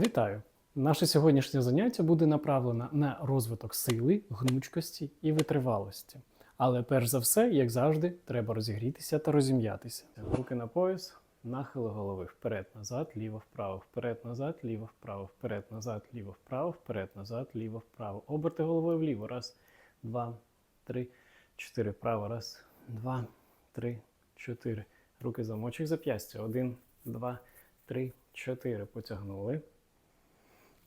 Вітаю! Наше сьогоднішнє заняття буде направлено на розвиток сили, гнучкості і витривалості. Але перш за все, як завжди, треба розігрітися та розім'ятися. Руки на пояс, нахили голови вперед, назад, ліво, вправо, вперед, назад, ліво, вправо, вперед, назад, ліво, вправо, вперед, назад, ліво, вправо. Оберти головою вліво. Раз, два, три, чотири. Вправо. Раз, два, три, чотири. Руки замочок зап'ястя. Один, два, три, чотири. Потягнули.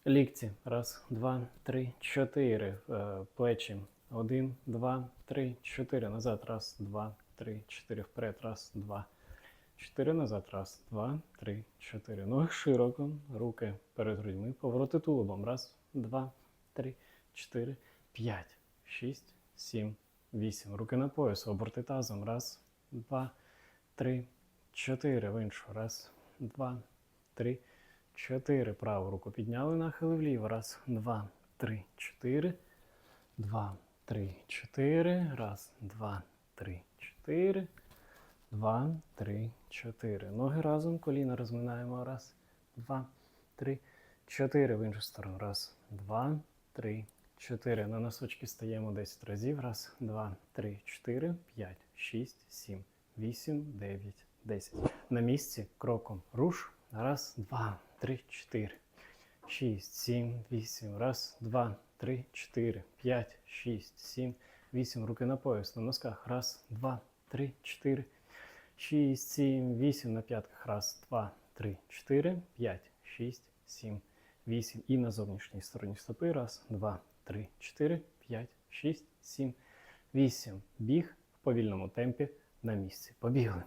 Лікті. Раз, два, три, чотири. Е, Плечі. Один, два, три, чотири. Назад. Раз, два, три, чотири. Вперед. Раз, два, чотири. Назад. Раз, два, три, чотири. Ноги широко. Руки перед грудьми. Повороти тулубом. Раз, два, три, чотири, п'ять, шість, сім, вісім. Руки на пояс. Оберти тазом. Раз, два, три, чотири. В іншу. Раз, два, три, чотири. Праву руку підняли, нахили вліво. Раз, два, три, чотири. Два, три, чотири. Раз, два, три, чотири. Два, три, чотири. Ноги разом, коліна розминаємо. Раз, два, три, чотири. В іншу сторону. Раз, два, три, чотири. На носочки стаємо 10 разів. Раз, два, три, чотири, п'ять, шість, сім, вісім, дев'ять, десять. На місці кроком руш. Раз, два, три, чотири. Шість, сім, вісім. Раз, два, три, чотири, п'ять, шість, сім, вісім. Руки на пояс, на носках. Раз, два, три, чотири. Шість, сім, вісім на п'ятках. Раз, два, три, чотири, п'ять, шість, сім, вісім. І на зовнішній стороні стопи. Раз, два, три, чотири, п'ять, шість, сім, вісім. Біг в повільному темпі на місці. Побігли.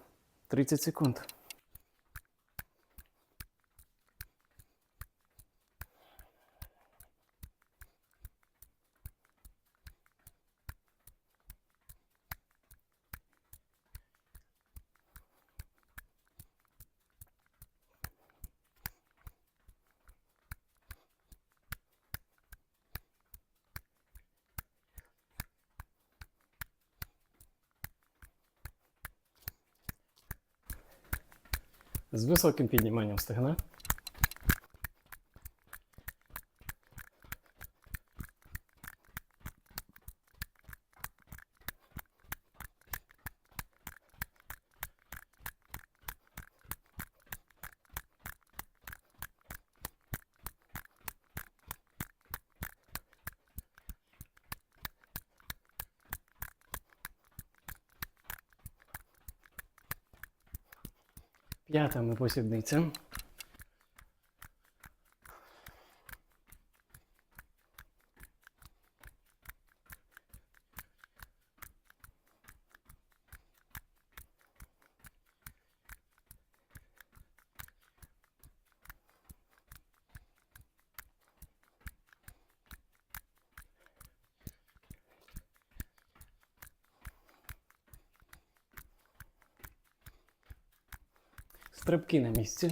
30 секунд. З високим підніманням стегна. П'ятами посідниця. Стрибки на місці.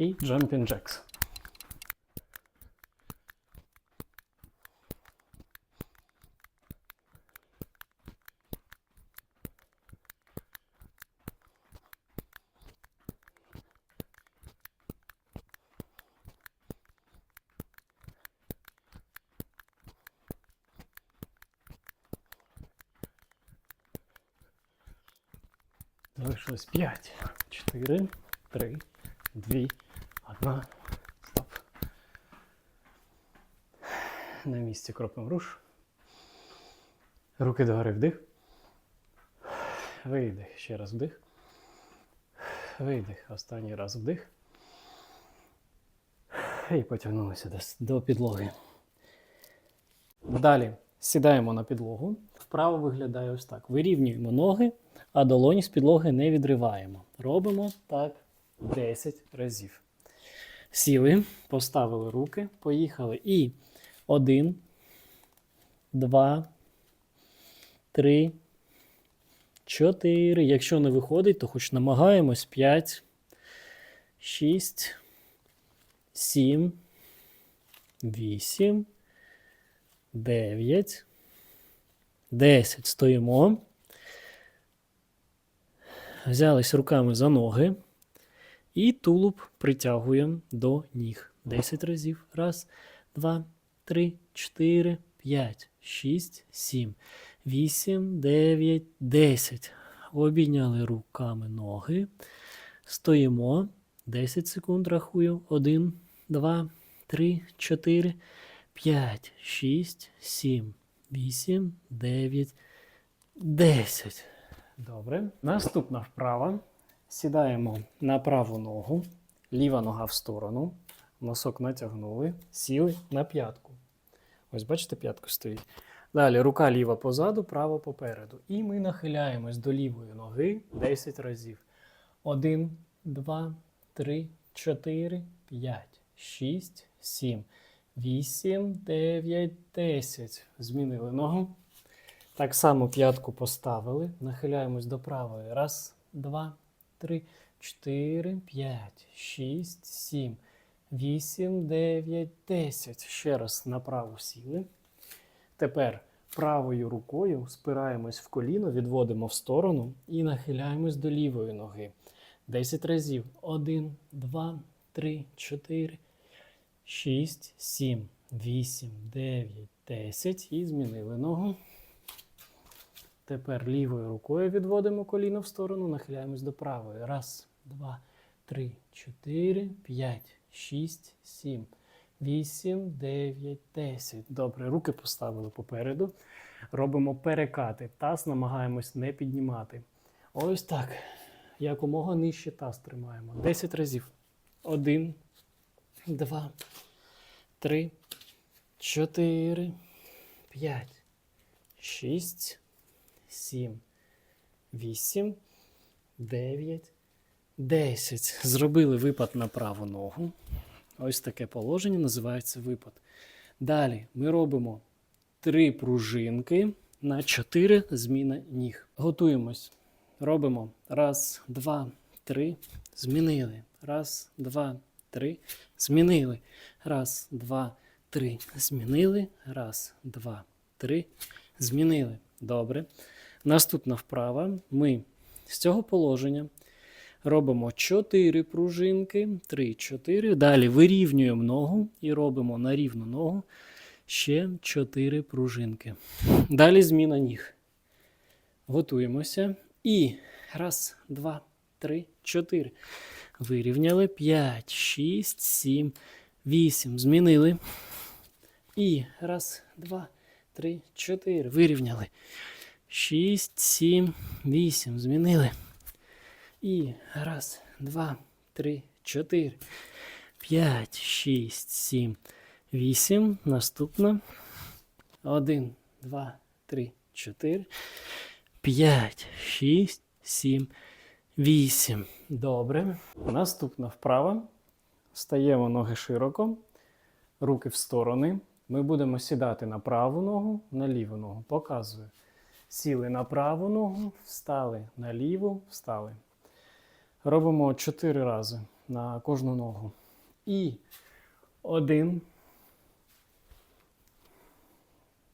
І jumping jacks. Залишилось 5, 4, 3, 2, одна. Стоп. На місці кропом руш. Руки догори вдих. Видих. Ще раз вдих. Видих. Останній раз вдих. І потягнулися до, до підлоги. Далі сідаємо на підлогу. Вправо виглядає ось так. Вирівнюємо ноги, а долоні з підлоги не відриваємо. Робимо так 10 разів. Сіли, поставили руки, поїхали. І один, два, три, чотири. Якщо не виходить, то хоч намагаємось. П'ять, шість, сім, вісім, дев'ять, десять. Стоїмо. Взялись руками за ноги. І тулуб притягуємо до ніг. 10 разів. Раз, два, три, чотири, п'ять, шість, сім, вісім, дев'ять, десять. Обійняли руками ноги. Стоїмо. 10 секунд рахую. Один, два, три, чотири, п'ять, шість, сім, вісім, дев'ять, десять. Добре. Наступна вправа. Сідаємо на праву ногу, ліва нога в сторону, носок натягнули, сіли на п'ятку. Ось бачите, п'ятка стоїть. Далі рука ліва позаду, права попереду. І ми нахиляємось до лівої ноги 10 разів. 1, 2, 3, 4, 5, 6, 7, 8, 9, 10. Змінили ногу. Так само п'ятку поставили. Нахиляємось до правої. Раз, два, три, чотири, п'ять, шість, сім, вісім, дев'ять, десять. Ще раз направо сіли. Тепер правою рукою спираємось в коліно, відводимо в сторону і нахиляємось до лівої ноги. 10 разів. 1, 2, 3, 4, 6, 7, 8, 9, 10. І змінили ногу. Тепер лівою рукою відводимо коліно в сторону, нахиляємось до правої. Раз, два, три, чотири, п'ять, шість, сім, вісім, дев'ять, десять. Добре, руки поставили попереду. Робимо перекати. Таз намагаємось не піднімати. Ось так. Якомога нижче таз тримаємо. Десять разів. Один, два, три, чотири, п'ять, шість. 7, 8, 9, 10. Зробили випад на праву ногу. Ось таке положення називається випад. Далі ми робимо 3 пружинки на 4 зміни ніг. Готуємось. Робимо раз, два, три. Змінили. Раз, два, три. Змінили. Раз, два, три. Змінили. Раз, два, три. Змінили. Добре. Наступна вправа. Ми з цього положення робимо 4 пружинки, 3, 4. Далі вирівнюємо ногу і робимо на рівну ногу ще 4 пружинки. Далі зміна ніг. Готуємося. І раз, два, три, чотири. Вирівняли 5, 6, 7, 8. Змінили. І раз, два, три, чотири. Вирівняли. 6, 7, 8. Змінили. І раз, два, три, чотири, п'ять, шість, сім, вісім. Наступна. Один, два, три, чотири, п'ять, шість, сім, вісім. Добре. Наступна вправа. Стаємо ноги широко, руки в сторони. Ми будемо сідати на праву ногу, на ліву ногу. Показую. Сіли на праву ногу, встали на ліву, встали. Робимо 4 рази на кожну ногу. І один,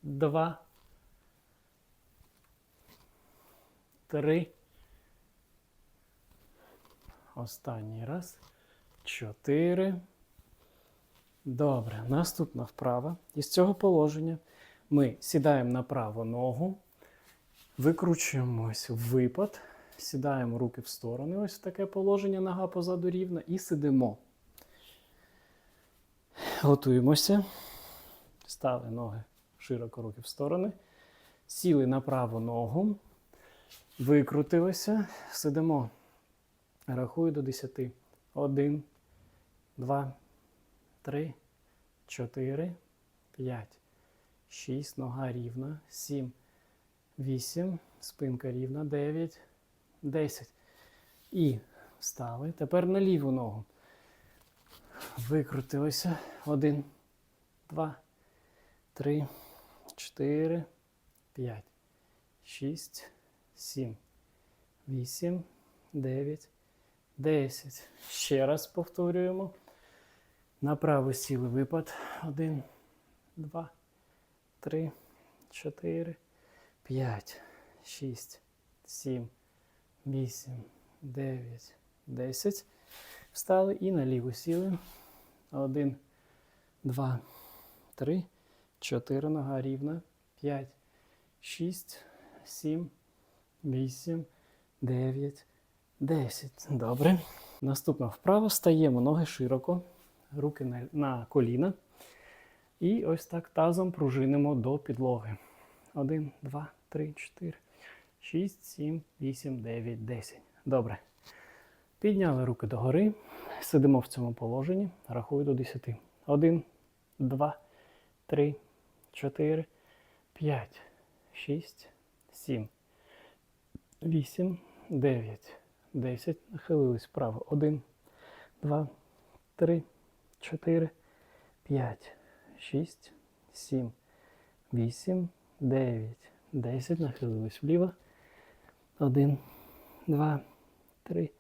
два, три. Останній раз. Чотири. Добре. Наступна вправа. Із цього положення ми сідаємо на праву ногу, викручуємось в випад. Сідаємо руки в сторони, ось таке положення, нога позаду рівна, і сидимо. Готуємося. Стали ноги широко руки в сторони. Сіли на праву ногу. Викрутилися. Сидимо. Рахую до 10. Один, два, три, чотири, п'ять, шість. Нога рівна. Сім, вісім. Спинка рівна. Дев'ять. 10. І встали. Тепер на ліву ногу. Викрутилися. Один, два, три, чотири, п'ять, шість, сім, вісім, дев'ять, десять. Ще раз повторюємо. Направо сіли випад. Один, два, три, чотири, п'ять, шість, сім, вісім, дев'ять, десять. Встали і наліво сіли. Один, два, три, чотири. Нога рівна. П'ять, шість, сім, вісім, дев'ять, десять. Добре. Наступна вправа. Стаємо ноги широко, руки на коліна. І ось так тазом пружинимо до підлоги. Один, два, три, чотири, шість, сім, вісім, дев'ять, десять. Добре. Підняли руки догори. Сидимо в цьому положенні. Рахую до 10. 1, 2, 3, 4, 5, 6, 7, 8, 9, 10. Нахилились вправо. 1, 2, 3, 4, 5, 6, 7, 8, 9, 10. Нахилились вліво. 1, 2, 3,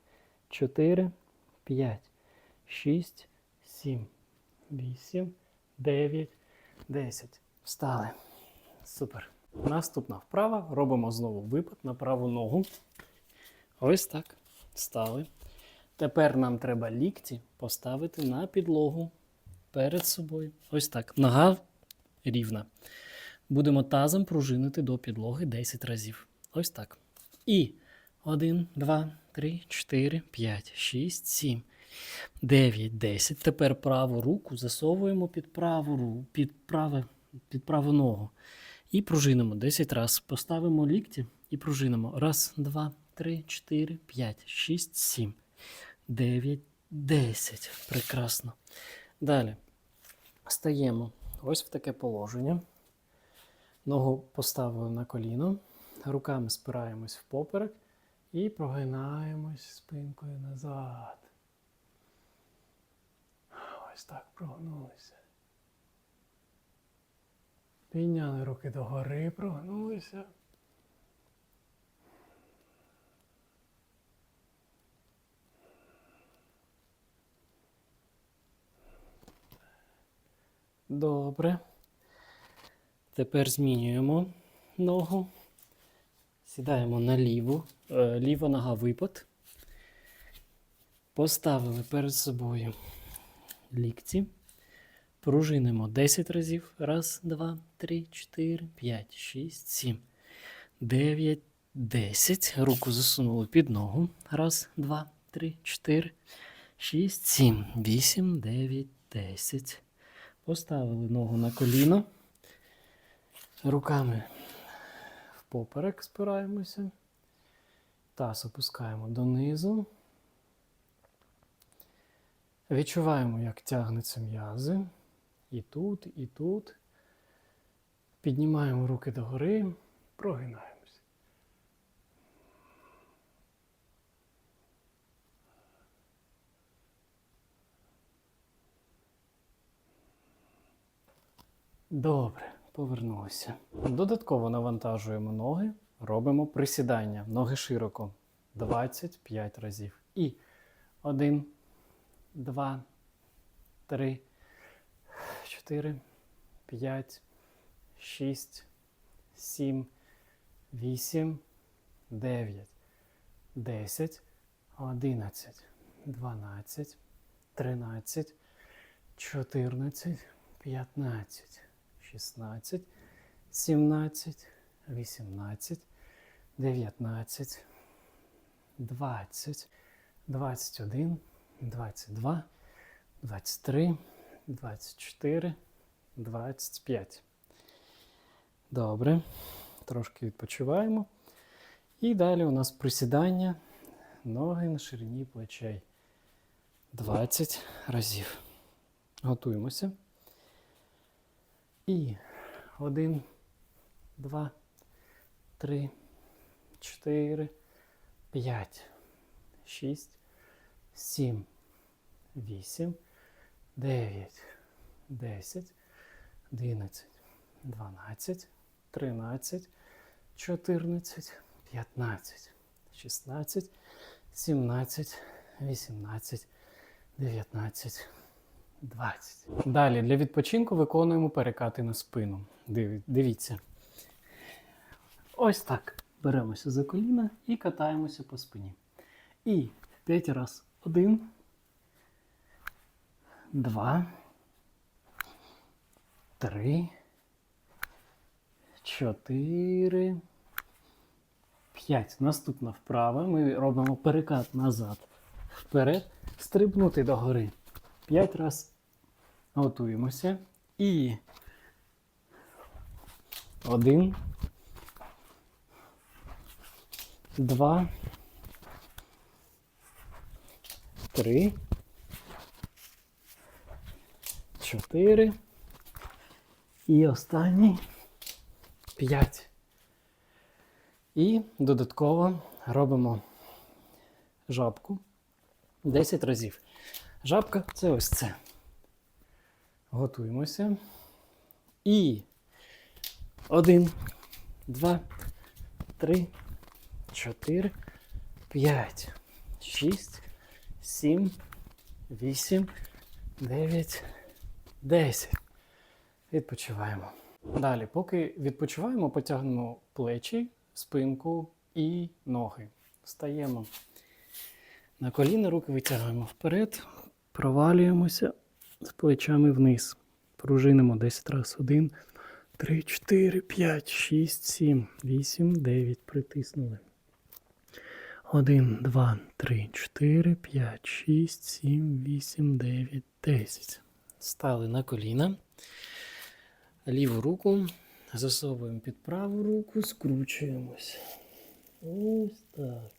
4, 5, 6, 7, 8, 9, 10. Встали. Супер. Наступна вправа. Робимо знову випад на праву ногу. Ось так. Стали. Тепер нам треба лікті поставити на підлогу перед собою. Ось так. Нога рівна. Будемо тазом пружинити до підлоги 10 разів. Ось так. І 1, 2, 3, 4, 5, 6, 7, 9, 10. Тепер праву руку засовуємо під праву руку, під, праве, під праву ногу. І пружинимо 10 разів. Поставимо лікті і пружинимо. Раз, два, три, чотири, п'ять, шість, сім, дев'ять, десять. Прекрасно. Далі стаємо ось в таке положення. Ногу поставили на коліно, руками спираємось в поперек і прогинаємось спинкою назад. Ось так прогнулися. Підняли руки догори, прогнулися. Добре. Тепер змінюємо ногу. Сідаємо на ліву. Е, ліва нога випад. Поставили перед собою лікті. Пружинимо 10 разів. Раз, два, три, чотири, п'ять, шість, сім, дев'ять, десять. Руку засунули під ногу. Раз, два, три, чотири, шість, сім, вісім, дев'ять, десять. Поставили ногу на коліно. Руками в поперек спираємося. Таз опускаємо донизу. Відчуваємо, як тягнуться м'язи. І тут, і тут. Піднімаємо руки догори, прогинаємося. Добре, повернулися. Додатково навантажуємо ноги, робимо присідання. Ноги широко 25 разів. І 1, 2, 3, 4, 5, 6, 7, 8, 9, 10, 11, 12, 13, 14, 15, 16, 17, 18, 19, 20, 21, 22, 23, 24, 25. Добре. Трошки відпочиваємо. І далі у нас присідання ноги на ширині плечей. 20 разів. Готуємося. І один, два, три, чотири, п'ять, шість, сім, вісім, 9, 10, 11, 12, 13, 14, 15, 16, 17, 18, 19, 20. Далі для відпочинку виконуємо перекати на спину. Диві- Дивіться. Ось так. Беремося за коліна і катаємося по спині. І 5 раз. Один. Два. Три. Чотири. П'ять. Наступна вправа. Ми робимо перекат назад. Вперед. Стрибнути догори. П'ять раз. Готуємося. І. Один. Два. Три. Чотири. І останній. П'ять. І додатково робимо жабку 10 разів. Жабка це ось це. Готуємося. І один, два, три, чотири, п'ять, шість, сім, вісім, дев'ять, десять. Відпочиваємо. Далі, поки відпочиваємо, потягнемо плечі, спинку і ноги. Встаємо на коліна, руки витягуємо вперед, провалюємося з плечами вниз. Пружинимо 10 разів. 1, 3, 4, 5, 6, 7, 8, 9. Притиснули. 1, 2, 3, 4, 5, 6, 7, 8, 9, 10. Стали на коліна. Ліву руку засовуємо під праву руку, скручуємось. Ось так.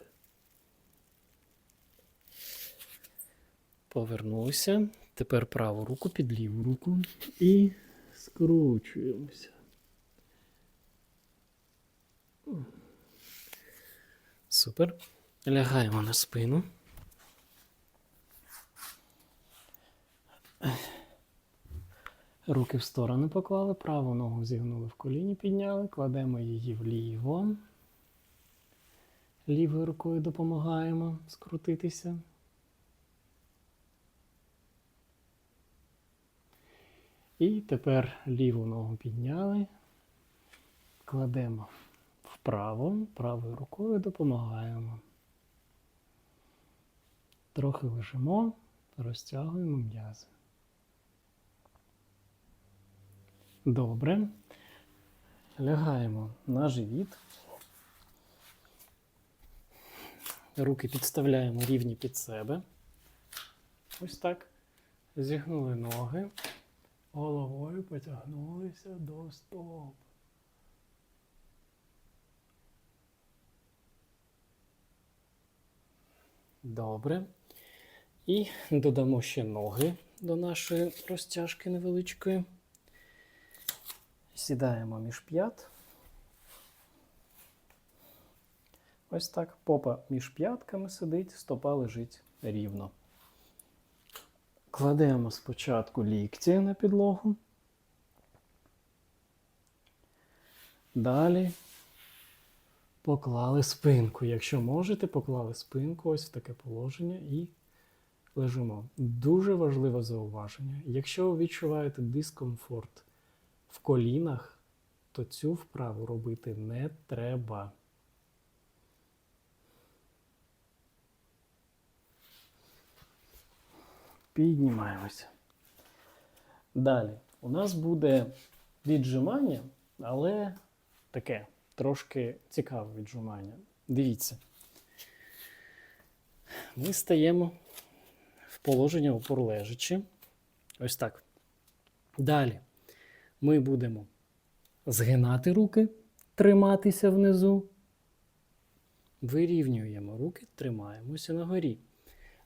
Повернувся. Тепер праву руку під ліву руку і скручуємося. Супер. Лягаємо на спину. Руки в сторони поклали, праву ногу зігнули в коліні, підняли, кладемо її вліво. Лівою рукою допомагаємо скрутитися. І тепер ліву ногу підняли, кладемо вправо, правою рукою допомагаємо. Трохи лежимо, розтягуємо м'язи. Добре. Лягаємо на живіт. Руки підставляємо рівні під себе. Ось так. Зігнули ноги. Головою потягнулися до стоп. Добре. І додамо ще ноги до нашої розтяжки невеличкої. Сідаємо між п'ят. Ось так. Попа між п'ятками сидить, стопа лежить рівно. Кладемо спочатку лікті на підлогу. Далі поклали спинку. Якщо можете, поклали спинку ось в таке положення і лежимо. Дуже важливе зауваження. Якщо ви відчуваєте дискомфорт в колінах, то цю вправу робити не треба. Піднімаємося. Далі. У нас буде віджимання, але таке трошки цікаве віджимання. Дивіться. Ми стаємо в положення опор лежачи. Ось так. Далі ми будемо згинати руки, триматися внизу. Вирівнюємо руки, тримаємося на горі.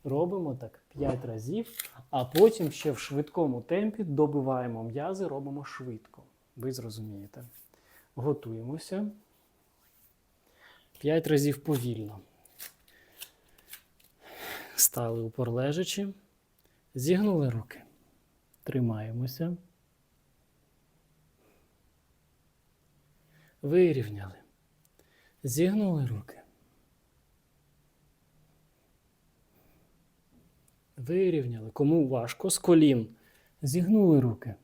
Робимо так 5 разів, а потім ще в швидкому темпі добиваємо м'язи, робимо швидко. Ви зрозумієте. Готуємося. 5 разів повільно. Стали упор лежачи, зігнули руки. Тримаємося. Вирівняли. Зігнули руки. Вирівняли. Кому важко з колін. Зігнули руки.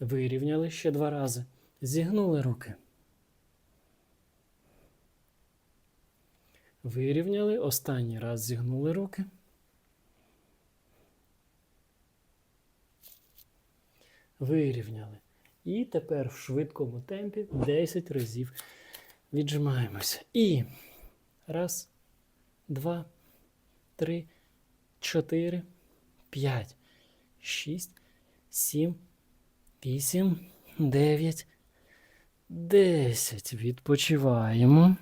Вирівняли ще два рази. Зігнули руки. Вирівняли. Останній раз зігнули руки. Вирівняли. І тепер в швидкому темпі 10 разів віджимаємося. І раз, два, три, чотири, п'ять, шість, сім, вісім, дев'ять, десять. Відпочиваємо.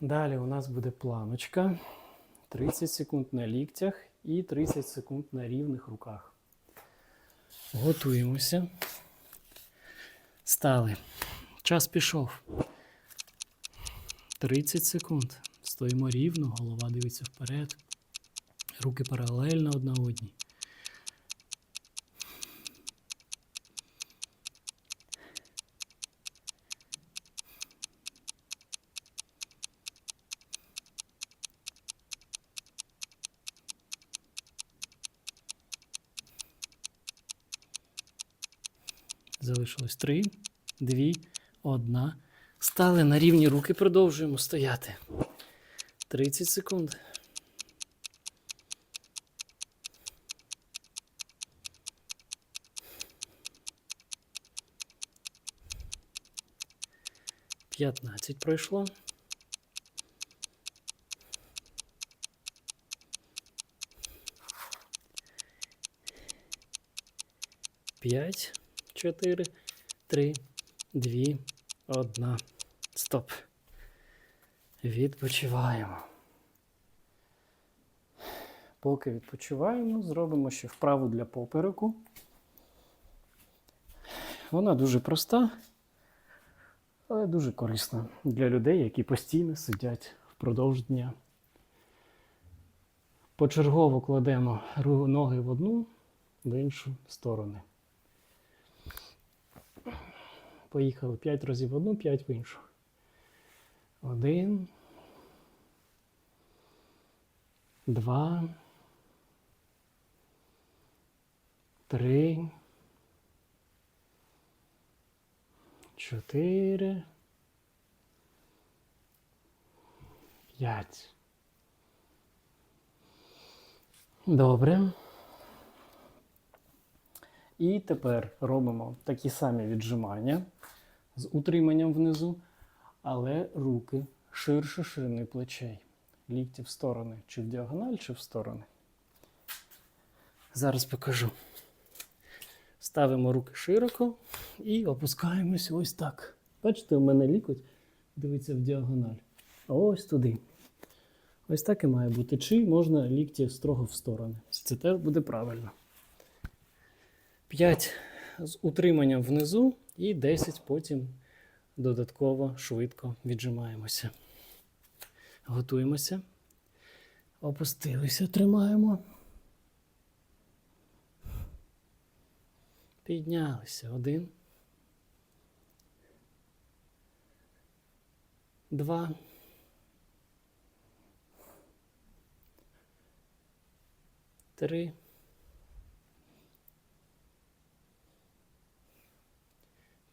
Далі у нас буде планочка. 30 секунд на ліктях і 30 секунд на рівних руках. Готуємося. Стали. Час пішов. 30 секунд. Стоїмо рівно, голова дивиться вперед. Руки паралельно одна одній. Залишилось три, дві, одна. Стали на рівні руки, продовжуємо стояти. 30 секунд. П'ятнадцять пройшло. П'ять, чотири, три, дві, одна. Стоп. Відпочиваємо. Поки відпочиваємо, зробимо ще вправу для попереку. Вона дуже проста, але дуже корисна для людей, які постійно сидять впродовж дня. Почергово кладемо ноги в одну, в іншу сторону. Поїхали 5 разів в одну, 5 в іншу. Один. Два. Три. Чотири. П'ять. Добре. І тепер робимо такі самі віджимання з утриманням внизу, але руки ширше ширини плечей. Лікті в сторони, чи в діагональ, чи в сторони. Зараз покажу. Ставимо руки широко і опускаємось ось так. Бачите, у мене лікоть дивиться в діагональ. Ось туди. Ось так і має бути. Чи можна лікті строго в сторони. Це теж буде правильно. 5 з утриманням внизу і 10 потім додатково швидко віджимаємося. Готуємося. Опустилися, тримаємо. Піднялися. Один. Два. Три.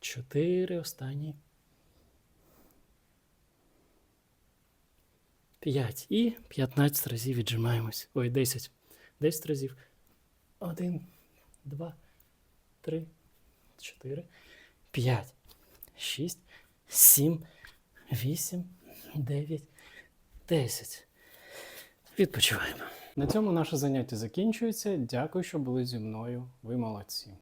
Чотири останні. П'ять. І 15 разів віджимаємось. Ой, 10. 10 разів. Один, два, три, чотири, п'ять, шість, сім, вісім, дев'ять, десять. Відпочиваємо. На цьому наше заняття закінчується. Дякую, що були зі мною. Ви молодці.